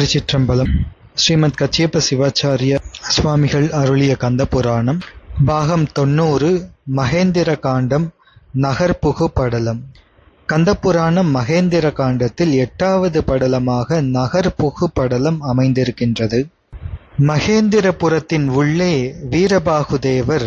திருச்சிற்றம்பலம். ஸ்ரீமத் கச்சியப்ப சிவாச்சாரிய சுவாமிகள் அருளிய கந்த புராணம். பாகம் தொண்ணூறு மகேந்திர காண்டம் நகர்புகு படலம். கந்த புராணம் மகேந்திர காண்டத்தில் எட்டாவது படலமாக நகர்புகு படலம் அமைந்திருக்கின்றது. மகேந்திரபுரத்தின் உள்ளே வீரபாகுதேவர்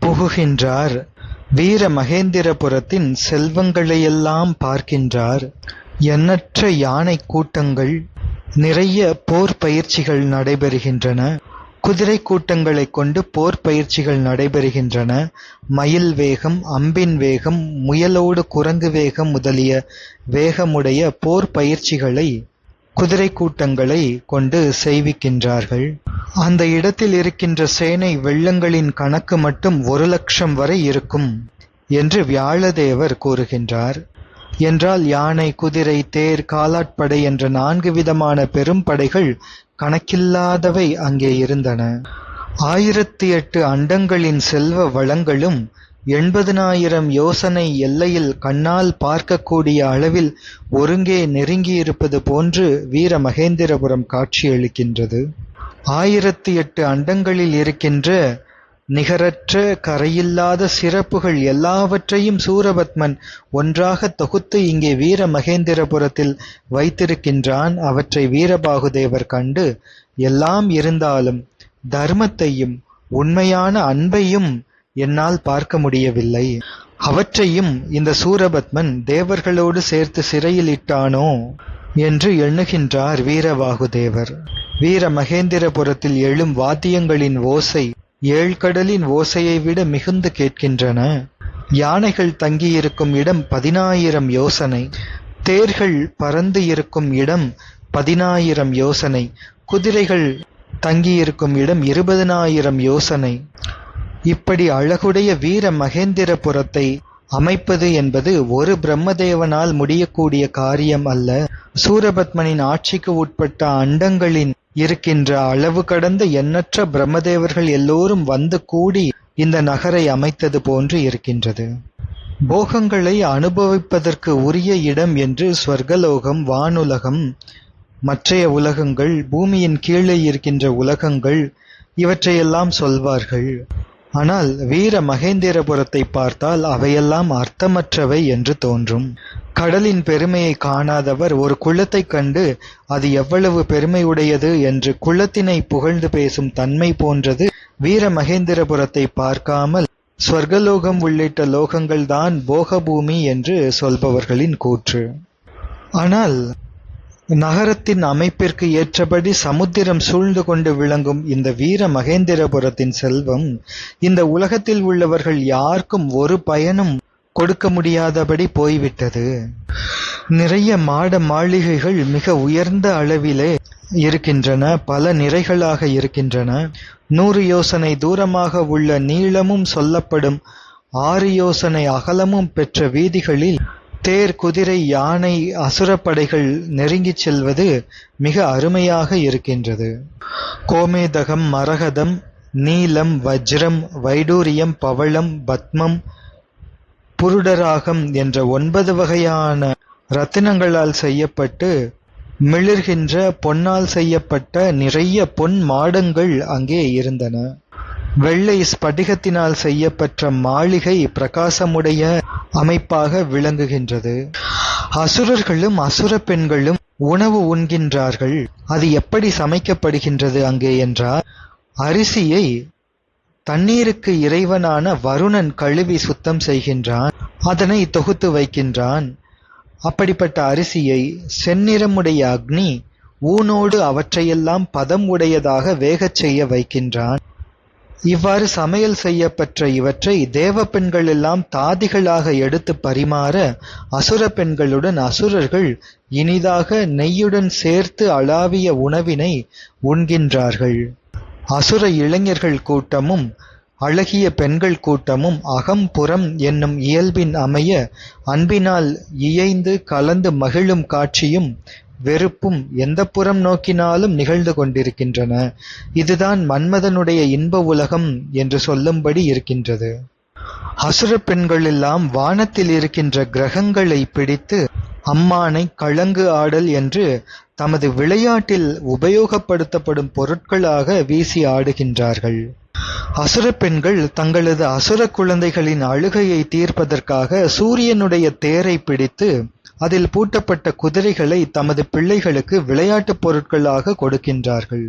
புகுகின்றார். வீர மகேந்திரபுரத்தின் செல்வங்களையெல்லாம் பார்க்கின்றார். எண்ணற்ற யானை கூட்டங்கள் நிறைய போர் பயிற்சிகள் நடைபெறுகின்றன. குதிரை கூட்டங்களை கொண்டு போர் பயிற்சிகள் நடைபெறுகின்றன. மயில் வேகம் அம்பின் வேகம் முயலோடு குரங்கு வேகம் முதலிய வேகமுடைய போர் பயிற்சிகளை குதிரை கூட்டங்களை கொண்டு செய்விக்கின்றார்கள். அந்த இடத்தில் இருக்கின்ற சேனை வெள்ளங்களின் கணக்கு மட்டும் ஒரு லட்சம் வரை இருக்கும் என்று வியாழதேவர் கூறுகின்றார். என்றால் யானை குதிரை தேர் காலாட்படை என்ற நான்கு விதமான பெரும் படைகள் கணக்கில்லாதவை அங்கே இருந்தன. ஆயிரத்தி எட்டு அண்டங்களின் செல்வ வளங்களும் எண்பதினாயிரம் யோசனை எல்லையில் கண்ணால் பார்க்கக்கூடிய அளவில் ஒருங்கே நெருங்கியிருப்பது போன்று வீர மகேந்திரபுரம் காட்சியளிக்கின்றது. ஆயிரத்தி எட்டு அண்டங்களில் இருக்கின்ற நிகரற்ற கரையில்லாத சிறப்புகள் எல்லாவற்றையும் சூரபத்மன் ஒன்றாக தொகுத்து இங்கே வீர மகேந்திரபுரத்தில் வைத்திருக்கின்றான். அவற்றை வீரபாகுதேவர் கண்டு எல்லாம் இருந்தாலும் தர்மத்தையும் உண்மையான அன்பையும் என்னால் பார்க்க முடியவில்லை. அவற்றையும் இந்த சூரபத்மன் தேவர்களோடு சேர்த்து சிறையில் இட்டானோ என்று எண்ணுகின்றார் வீரபாகுதேவர். வீர மகேந்திரபுரத்தில் எழும் வாத்தியங்களின் ஓசை ஏழ்கடலின் ஓசையை விட மிகுந்து கேட்கின்றன. யானைகள் தங்கியிருக்கும் இடம் பதினாயிரம் யோசனை. தேர்கள் பறந்து இருக்கும் இடம் பதினாயிரம் யோசனை. குதிரைகள் தங்கியிருக்கும் இடம் இருபதனாயிரம் யோசனை. இப்படி அழகுடைய வீர மகேந்திரபுரத்தை அமைப்பது என்பது ஒரு பிரம்மதேவனால் முடியக்கூடிய காரியம் அல்ல. சூரபத்மனின் ஆட்சிக்கு உட்பட்ட அண்டங்களின் இருக்கின்ற அளவு கடந்த எண்ணற்ற பிரம்மதேவர்கள் எல்லோரும் வந்து கூடி இந்த நகரை அமைத்தது போன்று இருக்கின்றது. போகங்களை அனுபவிப்பதற்கு உரிய இடம் என்று ஸ்வர்கலோகம் வானுலகம் மற்றைய உலகங்கள் பூமியின் கீழே இருக்கின்ற உலகங்கள் இவற்றையெல்லாம் சொல்வார்கள். ஆனால் வீர மகேந்திரபுரத்தை பார்த்தால் அவையெல்லாம் அர்த்தமற்றவை என்று தோன்றும். கடலின் பெருமையை காணாதவர் ஒரு குளத்தைக் கண்டு அது எவ்வளவு பெருமையுடையது என்று குளத்தினை புகழ்ந்து பேசும் தன்மை போன்றது. வீர மகேந்திரபுரத்தை பார்க்காமல் ஸ்வர்கலோகம் உள்ளிட்ட லோகங்கள்தான் போகபூமி என்று சொல்பவர்களின் கூற்று. ஆனால் நகரத்தின் அமைப்பிற்கு ஏற்றபடி சமுத்திரம் சூழ்ந்து கொண்டு விளங்கும் இந்த வீர மகேந்திரபுரத்தின் செல்வம் இந்த உலகத்தில் உள்ளவர்கள் யாருக்கும் ஒரு பயனும் கொடுக்க முடியாதபடி போய்விட்டது. நிறைய மாட மாளிகைகள் மிக உயர்ந்த அளவிலே இருக்கின்றன பல நிறைகளாக இருக்கின்றன. நூறு யோசனை தூரமாக உள்ள நீளமும் சொல்லப்படும் ஆறு யோசனை அகலமும் பெற்ற வீதிகளில் தேர் குதிரை யானை அசுரப்படைகள் நெருங்கிச் செல்வது மிக அருமையாக இருக்கின்றது. கோமேதகம் மரகதம் நீலம் வஜ்ரம் வைடூரியம் பவளம் பத்மம் புருடராகம் என்ற ஒன்பது வகையான ரத்தினங்களால் செய்யப்பட்டு மிளிர்கின்ற பொன்னால் செய்யப்பட்ட நிறைய பொன் மாடங்கள் அங்கே இருந்தன. வெள்ளை ஸ்படிகத்தினால் செய்யப்பட்ட மாளிகை பிரகாசமுடைய அமைப்பாக விளங்குகின்றது. அசுரர்களும் அசுர பெண்களும் உணவு உண்கின்றார்கள். அது எப்படி சமைக்கப்படுகின்றது அங்கே என்றால் அரிசியை தண்ணீருக்கு இறைவனான வருணன் கழுவி சுத்தம் செய்கின்றான் அதனை தொகுத்து வைக்கின்றான். அப்படிப்பட்ட அரிசியை செந்நிறமுடைய அக்னி ஊனோடு அவற்றையெல்லாம் பதம் உடையதாக வேகச் செய்ய வைக்கின்றான். இவ்வாறு சமையல் செய்யப்பட்ட இவற்றை தேவ பெண்கள் எல்லாம் தாதிகளாக எடுத்து பரிமாற அசுர பெண்களுடன் அசுரர்கள் இனிதாக நெய்யுடன் சேர்த்து அளாவிய உணவினை உண்கின்றார்கள். அசுர இளைஞர்கள் கூட்டமும் அழகிய பெண்கள் கூட்டமும் அகம் புறம் என்னும் இயல்பின் அமைய அன்பினால் இயைந்து கலந்து மகிழும் காட்சியும் வெறுப்பும் எந்த புறம் நோக்கினாலும் நிகழ்ந்து கொண்டிருக்கின்றன இதுதான் மன்மதனுடைய இன்ப உலகம் என்று சொல்லும்படி இருக்கின்றது அசுர பெண்களெல்லாம் வானத்தில் இருக்கின்ற கிரகங்களை பிடித்து அம்மானை கழங்கு ஆடல் என்று தமது விளையாட்டில் உபயோகப்படுத்தப்படும் பொருட்களாக வீசி ஆடுகின்றார்கள். அசுர பெண்கள் தங்களது அசுரக் குழந்தைகளின் அழுகையை தீர்ப்பதற்காக சூரியனுடைய தேரைப் பிடித்து அதில் பூட்டப்பட்ட குதிரைகளை தமது பிள்ளைகளுக்கு விளையாட்டுப் பொருட்களாக கொடுக்கின்றார்கள்.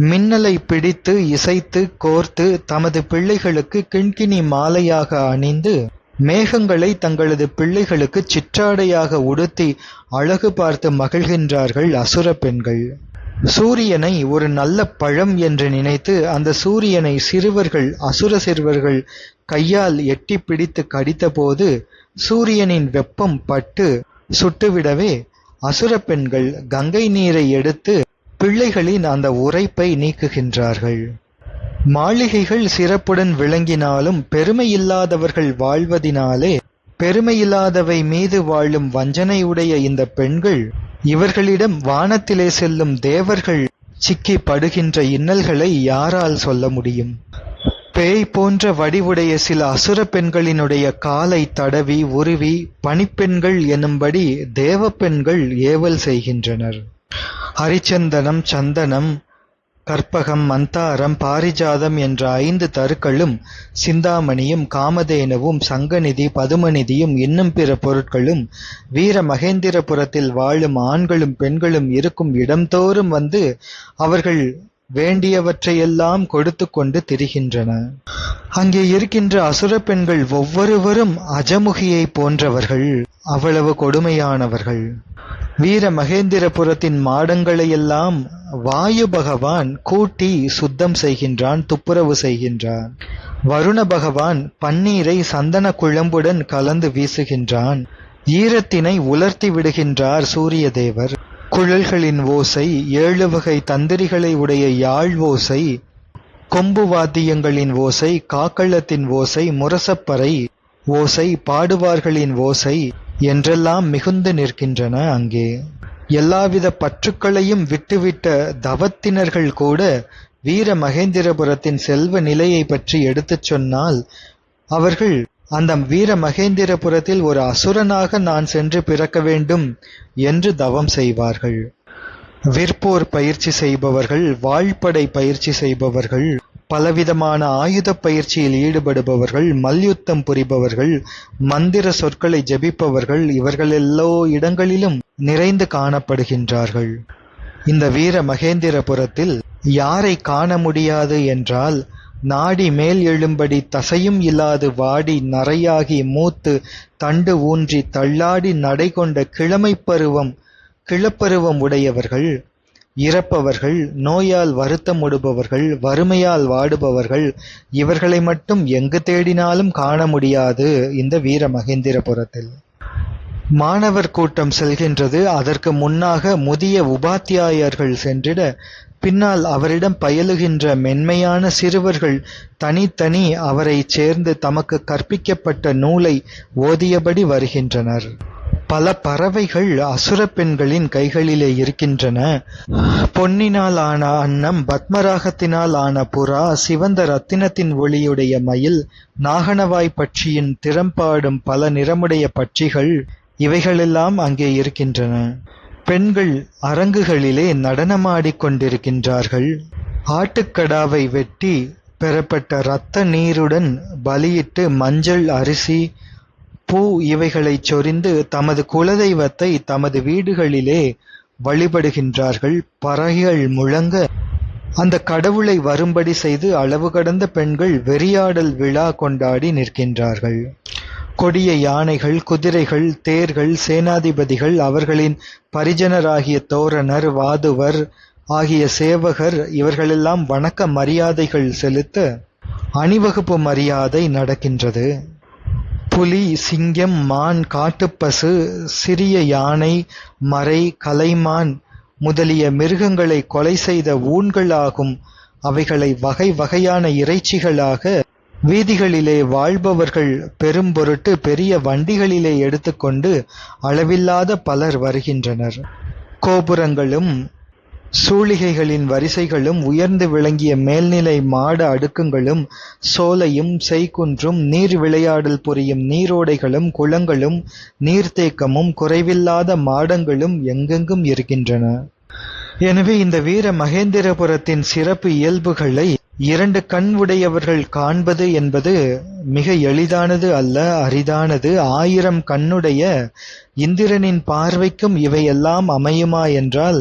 மின்னலைப் பிடித்து இசைத்து கோர்த்து தமது பிள்ளைகளுக்கு கிண்கிணி மாலையாக அணிந்து மேகங்களை தங்களது பிள்ளைகளுக்குச் சிற்றாடையாக உடுத்தி அழகு பார்த்து மகிழ்கின்றார்கள் அசுரப் பெண்கள். சூரியனை ஒரு நல்ல பழம் என்று நினைத்து அந்த சூரியனை சிறுவர்கள் அசுர சிறுவர்கள் கையால் எட்டிப் பிடித்து கடித்தபோது சூரியனின் வெப்பம் பட்டு சுட்டுவிடவே அசுரப் பெண்கள் கங்கை நீரை எடுத்து பிள்ளைகளின் அந்த உறைப்பை நீக்குகின்றார்கள். மாளிகைகள் சிறப்புடன் விளங்கினாலும் பெருமையில்லாதவர்கள் வாழ்வதினாலே பெருமையில்லாதவை மீது வாழும் வஞ்சனையுடைய இந்த பெண்கள் இவர்களிடம் வானத்திலே செல்லும் தேவர்கள் சிக்கி படுகின்ற இன்னல்களை யாரால் சொல்ல முடியும்? பேய் போன்ற வடிவுடைய சில அசுர பெண்களினுடைய காலை தடவி உருவி பணிப்பெண்கள் எனும்படி தேவ பெண்கள் ஏவல் செய்கின்றனர். ஹரிச்சந்தனம் சந்தனம் கற்பகம் மந்தாரம் பாரிஜாதம் என்ற ஐந்து தருக்களும் சிந்தாமணியும் காமதேனுவும் சங்கநிதி பதுமநிதியும் இன்னும் பிற பொருட்களும் வீர மகேந்திரபுரத்தில் வாழும் ஆண்களும் பெண்களும் இருக்கும் இடம்தோறும் வந்து அவர்கள் வேண்டியவற்றையெல்லாம் கொடுத்து கொண்டு திரிகின்றன. அங்கே இருக்கின்ற அசுரப் பெண்கள் ஒவ்வொருவரும் அஜமுகியைப் போன்றவர்கள். அவ்வளவு கொடுமையானவர்கள். வீர மகேந்திரபுரத்தின் மாடங்களையெல்லாம் வாயு பகவான் கூட்டி சுத்தம் செய்கின்றான் துப்புரவு செய்கின்றான். வருண பகவான் பன்னீரை சந்தன குழம்புடன் கலந்து வீசுகின்றான். ஈரத்தினை உலர்த்தி விடுகின்றார் சூரிய தேவர். குழல்களின் ஓசை ஏழு வகை தந்திரிகளை உடைய யாழ் ஓசை கொம்பு வாத்தியங்களின் ஓசை காக்களத்தின் ஓசை முரசப்பறை ஓசை பாடுவார்களின் ஓசை என்றெல்லாம் மிகுந்து நிற்கின்றன அங்கே. எல்லாவித பற்றுக்களையும் விட்டுவிட்ட தவத்தினர்கள் கூட வீர மகேந்திரபுரத்தின் செல்வ நிலையைப் பற்றி எடுத்துச் சொன்னால் அவர்கள் அந்த வீர மகேந்திரபுரத்தில் ஒரு அசுரனாக நான் சென்று பிறக்க வேண்டும் என்று தவம் செய்வார்கள். விற்போர் பயிற்சி செய்பவர்கள் வாழ்படை பயிற்சி செய்பவர்கள் பலவிதமான ஆயுதப் பயிற்சியில் ஈடுபடுபவர்கள் மல்யுத்தம் புரிபவர்கள் மந்திர சொற்களை ஜெபிப்பவர்கள் இவர்களெல்லோ இடங்களிலும் நிறைந்து காணப்படுகின்றார்கள். இந்த வீர மகேந்திரபுரத்தில் யாரைக் காண முடியாது என்றால் நாடி மேல் எழும்படி தசையும் இல்லாது வாடி நரையாகி மூத்து தண்டு ஊன்றி தள்ளாடி நடை கொண்ட கிழமைப் பருவம் கிழப்பருவம் உடையவர்கள் இறப்பவர்கள் நோயால் வருத்தமுறுபவர்கள் வறுமையால் வாடுபவர்கள் இவர்களை மட்டும் எங்கு தேடினாலும் காண முடியாது இந்த வீர மகேந்திரபுரத்தில். மாணவர் கூட்டம் செல்கின்றது அதற்கு முன்னாக முதிய உபாத்தியாயர்கள் சென்றிட பின்னால் அவரிடம் பயிலுகின்ற மென்மையான சிறுவர்கள் தனித்தனி அவரைச் சேர்ந்து தமக்குக் கற்பிக்கப்பட்ட நூலை ஓதியபடி வருகின்றனர். பல பறவைகள் அசுரப் பெண்களின் கைகளிலே இருக்கின்றன. பொன்னினால் ஆன அன்னம் பத்மராகத்தினால் ஆன புறா சிவந்த ரத்தினத்தின் ஒளியுடைய மயில் நாகணவாய்ப் பட்சியின் திறம்பாடும் பல நிறமுடைய பட்சிகள் இவைகளெல்லாம் அங்கே இருக்கின்றன. பெண்கள் அரங்குகளிலே நடனமாடிக் கொண்டிருக்கின்றார்கள். ஆட்டுக்கடாவை வெட்டி பெறப்பட்ட இரத்த நீருடன் பலியிட்டு மஞ்சள் அரிசி பூ இவைகளைச் சொரிந்து தமது குலதெய்வத்தை தமது வீடுகளிலே வழிபடுகின்றார்கள். பறைகள் முழங்க அந்தக் கடவுளை வரும்படி செய்து அளவு கடந்த பெண்கள் வெறியாடல் விழா கொண்டாடி நிற்கின்றார்கள். கொடிய யானைகள் குதிரைகள் தேர்கள் சேனாதிபதிகள் அவர்களின் பரிஜனராகிய தோரணர் வாதுவர் ஆகிய சேவகர் இவர்களெல்லாம் வணக்க மரியாதைகள் செலுத்த அணிவகுப்பு மரியாதை நடக்கின்றது. புலி சிங்கம் மான் காட்டுப்பசு சிறிய யானை மறை கலைமான் முதலிய மிருகங்களைக் கொலை செய்த ஊன்களாகும் அவைகளை வகை வகையான இறைச்சிகளாக வீதிகளிலே வாழ்பவர்கள் பெரும்பொருட்டு பெரிய வண்டிகளிலே எடுத்துக்கொண்டு அளவில்லாத பலர் வருகின்றனர். கோபுரங்களும் சூளிகைகளின் வரிசைகளும் உயர்ந்து விளங்கிய மேல்நிலை மாட அடுக்குங்களும் சோலையும் செய்குன்றும் நீர் விளையாடல் புரியும் நீரோடைகளும் குளங்களும் நீர்த்தேக்கமும் குறைவில்லாத மாடங்களும் எங்கெங்கும் இருக்கின்றன. எனவே இந்த வீர மகேந்திரபுரத்தின் சிறப்பு இயல்புகளை இரண்டு கண் உடையவர்கள் காண்பது என்பது மிக எளிதானது அல்ல அரிதானது. ஆயிரம் கண்ணுடைய இந்திரனின் பார்வைக்கும் இவையெல்லாம் அமையுமா என்றால்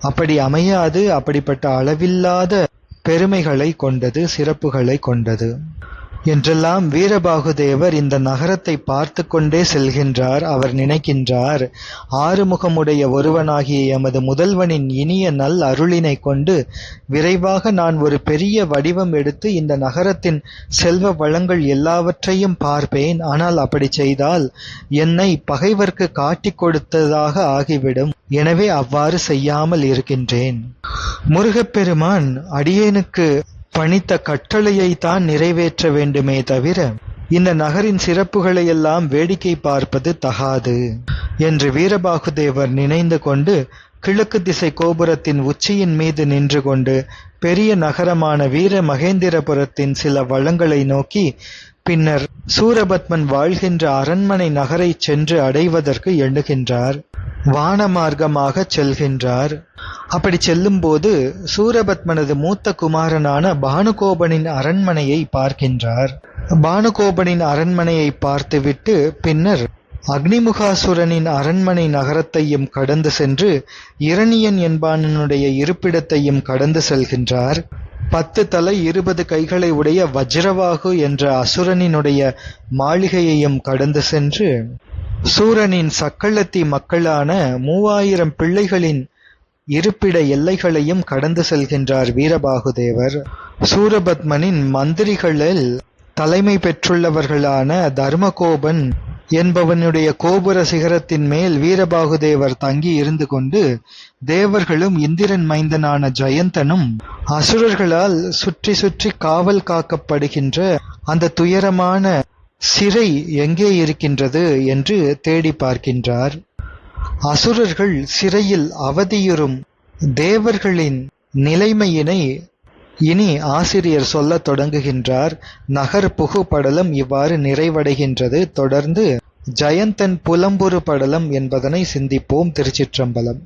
அப்படி அமையாது அப்படிப்பட்ட அளவில்லாத பெருமைகளைக் கொண்டது சிறப்புகளைக் கொண்டது. என்றெல்லாம் வீரபாகுதேவர் இந்த நகரத்தை பார்த்து கொண்டே செல்கின்றார். அவர் நினைக்கின்றார் ஆறுமுகமுடைய ஒருவனாகிய எமது முதல்வனின் இனிய நல் அருளினைக் கொண்டு விரைவாக நான் ஒரு பெரிய வடிவம் எடுத்து இந்த நகரத்தின் செல்வ வளங்கள் எல்லாவற்றையும் பார்ப்பேன். ஆனால் அப்படிச் செய்தால் என்னை பகைவர்க்கு காட்டிக் கொடுத்ததாக ஆகிவிடும். எனவே அவ்வாறு செய்யாமல் இருக்கின்றேன். முருகப்பெருமான் அடியேனுக்கு பணித்த கட்டளையைத்தான் நிறைவேற்ற வேண்டுமே தவிர இந்த நகரின் சிறப்புகளையெல்லாம் வேடிக்கை பார்ப்பது தகாது என்று வீரபாகுதேவர் நினைந்து கொண்டு கிழக்கு திசை கோபுரத்தின் உச்சியின் மீது நின்று கொண்டு பெரிய நகரமான வீர மகேந்திரபுரத்தின் சில வளங்களை நோக்கி பின்னர் சூரபத்மன் வாழ்கின்ற அரண்மனை நகரைச் சென்று அடைவதற்கு எண்ணுகின்றார். வான மார்க்கமாக செல்கின்றார். அப்படிச் செல்லும்போது சூரபத்மனது மூத்த குமாரனான பானுகோபனின் அரண்மனையை பார்க்கின்றார். பானுகோபனின் அரண்மனையைப் பார்த்துவிட்டு பின்னர் அக்னிமுகாசுரனின் அரண்மனை நகரத்தையும் கடந்து சென்று இரணியன் என்பானனுடைய இருப்பிடத்தையும் கடந்து செல்கின்றார். பத்து தலை இருபது கைகளை உடைய வஜ்ரவாகு என்ற அசுரனினுடைய மாளிகையையும் கடந்து சென்று சூரனின் சக்களத்தி மக்களான மூவாயிரம் பிள்ளைகளின் இருப்பிட எல்லைகளையும் கடந்து செல்கின்றார் வீரபாகுதேவர். சூரபத்மனின் மந்திரிகளில் தலைமை பெற்றுள்ளவர்களான தர்மகோபன் என்பவனுடைய கோபுர சிகரத்தின் மேல் வீரபாகுதேவர் தங்கி இருந்து கொண்டு தேவர்களும் இந்திரன் மைந்தனான ஜெயந்தனும் அசுரர்களால் சுற்றி சுற்றி காவல் காக்கப்படுகின்ற அந்த துயரமான சிறை எங்கே இருக்கின்றது என்று தேடிப் பார்க்கின்றார். அசுரர்கள் சிறையில் அவதியுறும் தேவர்களின் நிலைமையினை இனி ஆசிரியர் சொல்லத் தொடங்குகின்றார். நகர் புகு படலம் இவ்வாறு நிறைவடைகின்றது. தொடர்ந்து ஜயந்தன் புலம்புறு படலம் என்பதனை சிந்திப்போம். திருச்சிற்றம்பலம்.